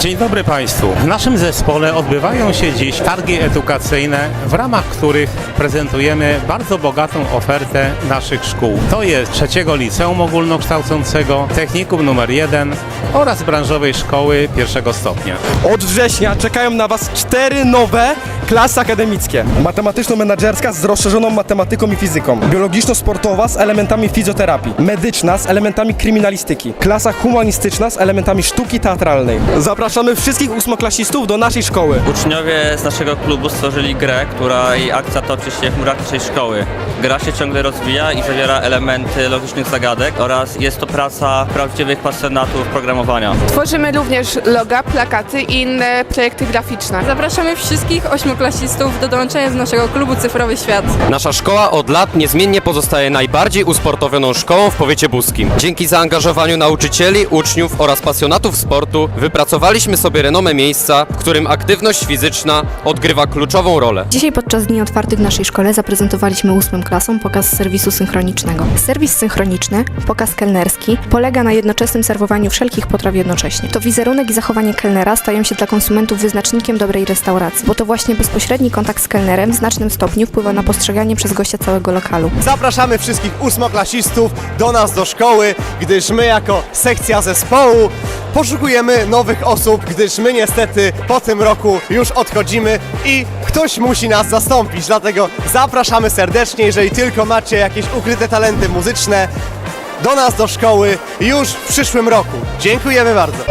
Dzień dobry Państwu. W naszym zespole odbywają się dziś targi edukacyjne, w ramach których prezentujemy bardzo bogatą ofertę naszych szkół. To jest trzeciego liceum ogólnokształcącego, technikum numer 1 oraz branżowej szkoły pierwszego stopnia. Od września czekają na Was cztery nowe klasy akademickie. Matematyczno-menedżerska z rozszerzoną matematyką i fizyką. Biologiczno-sportowa z elementami fizjoterapii. Medyczna z elementami kryminalistyki. Klasa humanistyczna z elementami sztuki teatralnej. Zapraszamy wszystkich ósmoklasistów do naszej szkoły. Uczniowie z naszego klubu stworzyli grę, która jej akcja toczy się w murach naszej szkoły. Gra się ciągle rozwija i zawiera elementy logicznych zagadek oraz jest to praca prawdziwych pasjonatów programowania. Tworzymy również loga, plakaty i inne projekty graficzne. Zapraszamy wszystkich ośmioklasistów do dołączenia do naszego klubu Cyfrowy Świat. Nasza szkoła od lat niezmiennie pozostaje najbardziej usportowioną szkołą w powiecie buskim. Dzięki zaangażowaniu nauczycieli, uczniów oraz pasjonatów sportu wypracowaliśmy sobie renomę miejsca, w którym aktywność fizyczna odgrywa kluczową rolę. Dzisiaj podczas dni otwartych w naszej szkole zaprezentowaliśmy ósmym klasom pokaz serwisu synchronicznego. Serwis synchroniczny, pokaz kelnerski, polega na jednoczesnym serwowaniu wszelkich potraw jednocześnie. To wizerunek i zachowanie kelnera stają się dla konsumentów wyznacznikiem dobrej restauracji, bo to właśnie bezpośredni kontakt z kelnerem w znacznym stopniu wpływa na postrzeganie przez gościa całego lokalu. Zapraszamy wszystkich ósmoklasistów do nas do szkoły, gdyż my jako sekcja zespołu poszukujemy nowych osób, gdyż my niestety po tym roku już odchodzimy i ktoś musi nas zastąpić. Dlatego zapraszamy serdecznie, jeżeli tylko macie jakieś ukryte talenty muzyczne, do nas do szkoły już w przyszłym roku. Dziękujemy bardzo.